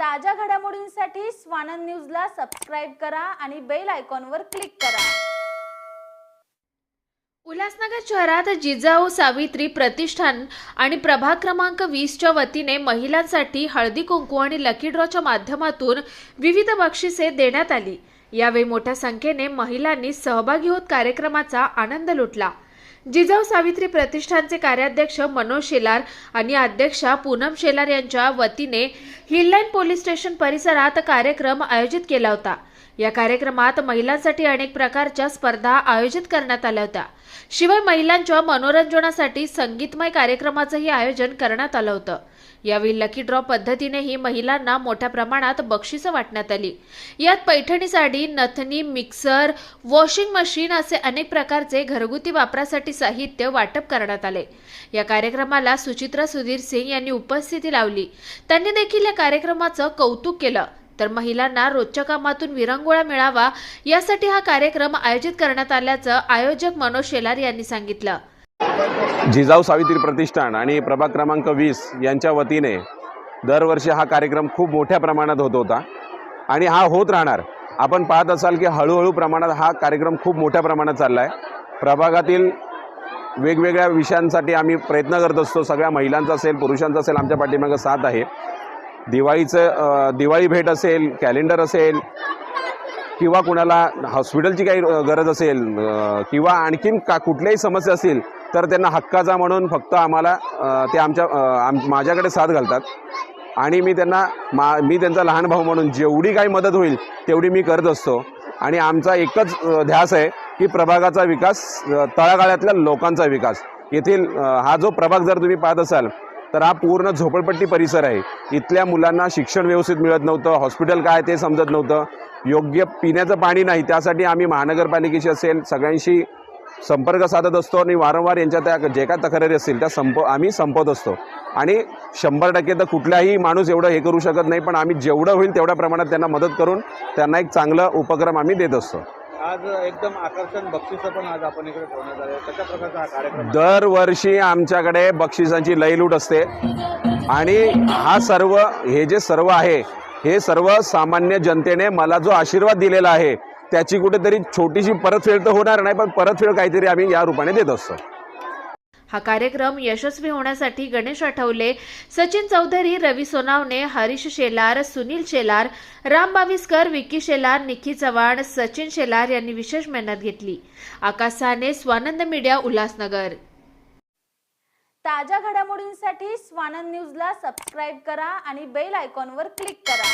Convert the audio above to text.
ताज्या घडामोडींसाठी स्वानंद न्यूजला सबस्क्राईब करा आणि बेल आयकॉनवर क्लिक करा. उल्हासनगर शहरात जिजाऊ सावित्री प्रतिष्ठान आणि प्रभाग क्रमांक वीसच्या वतीने महिलांसाठी हळदी कुंकू आणि लकी ड्रॉच्या माध्यमातून विविध बक्षिसे देण्यात आली. यावेळी मोठ्या संख्येने महिलांनी सहभागी होत कार्यक्रमाचा आनंद लुटला. जिजाऊ सावित्री प्रतिष्ठानचे कार्याध्यक्ष मनोज शेलार आणि अध्यक्षा पूनम शेलार यांच्या वतीने हिललाईन पोलीस स्टेशन परिसरात कार्यक्रम आयोजित केला होता. या कार्यक्रमात महिलांसाठी अनेक प्रकारच्या स्पर्धा आयोजित करण्यात आल्या होत्या. शिवाय महिलांच्या मनोरंजनासाठी संगीतमय कार्यक्रमाचंही आयोजन करण्यात आलं होतं. यावेळी लकी ड्रॉ पद्धतीनेही महिलांना मोठ्या प्रमाणात बक्षिसं वाटण्यात आली. यात पैठणी साडी नथनी मिक्सर वॉशिंग मशीन असे अनेक प्रकारचे घरगुती वापरासाठी साहित्य वाटप करण्यात आले. या कार्यक्रमाला सुचित्रा सुधीर सिंग यांनी उपस्थिती लावली. त्यांनी देखील या कार्यक्रमाचं कौतुक केलं. तर महिलांना रोजच्या कामातून विरंगुळा मिळावा यासाठी हा कार्यक्रम आयोजित करण्यात आल्याचं आयोजक मनोज शेलार यांनी सांगितलं. जिजाऊ सावित्री प्रतिष्ठान आणि प्रभाग क्रमांक वीस यांच्या वतीने दरवर्षी हा कार्यक्रम खूप मोठ्या प्रमाणात होत होता आणि हा होत राहणार. आपण पाहत असाल की हळूहळू प्रमाणात हा कार्यक्रम खूप मोठ्या प्रमाणात चालला आहे प्रभागातील वेगवेगळ्या विषयांसाठी आम्ही प्रयत्न करत असतो. सगळ्या महिलांचा असेल पुरुषांचा असेल आमच्या पाठीमागं साथ आहे. दिवाळीचं दिवाळी भेट असेल कॅलेंडर असेल किंवा कुणाला हॉस्पिटलची काही गरज असेल किंवा आणखीन का कुठल्याही समस्या असतील तर त्यांना हक्काचा म्हणून फक्त आम्हाला ते आमच्या आम माझ्याकडे साथ घालतात. आणि मी त्यांना मा मी त्यांचा लहान भाऊ म्हणून जेवढी काही मदत होईल तेवढी मी करत असतो. आणि आमचा एकच ध्यास आहे की प्रभागाचा विकास तळागाळ्यातल्या लोकांचा विकास. येथील हा जो प्रभाग जर तुम्ही पाहत असाल तर हा पूर्ण झोपडपट्टी परिसर आहे. इथल्या मुलांना शिक्षण व्यवस्थित मिळत नव्हतं. हॉस्पिटल काय ते समजत नव्हतं. योग्य पिण्याचं पाणी नाही. त्यासाठी आम्ही महानगरपालिकेशी असेल सगळ्यांशी संपर्क साधत असतो आणि वारंवार यांच्या त्या जे काय तक्रारी असतील त्या संप आम्ही संपत असतो. आणि शंभर टक्के तर कुठलाही माणूस एवढं हे करू शकत नाही पण आम्ही जेवढं होईल तेवढ्या प्रमाणात त्यांना मदत करून त्यांना एक चांगलं उपक्रम आम्ही देत असतो. आज एकदम आकर्षण बक्षिसं पण आज आपण इकडे ठेवण्यात आले. कशा प्रकारचा हा कार्यक्रम आहे? दरवर्षी आमच्याकडे बक्षिसांची लयलूट असते. आणि हा सर्व हे जे सर्व आहे हे सर्व सामान्य जनतेने मला जो आशीर्वाद दिलेला आहे त्याची कुठेतरी छोटीशी परतफेड तर होणार नाही पण परतफेड काहीतरी आम्ही या रूपाने देत असतो. हा कार्यक्रम यशस्वी होण्यासाठी गणेश आठवले सचिन चौधरी रवी सोनावणे हरीश शेलार सुनील शेलार राम बाविस्कर विकी शेलार निखी चव्हाण सचिन शेलार यांनी विशेष मेहनत घेतली. आकाश साने स्वानंद मीडिया उल्हासनगर. ताज्या घडामोडींसाठी स्वानंद न्यूजला सबस्क्राईब करा आणि बेल आयकॉनवर क्लिक करा.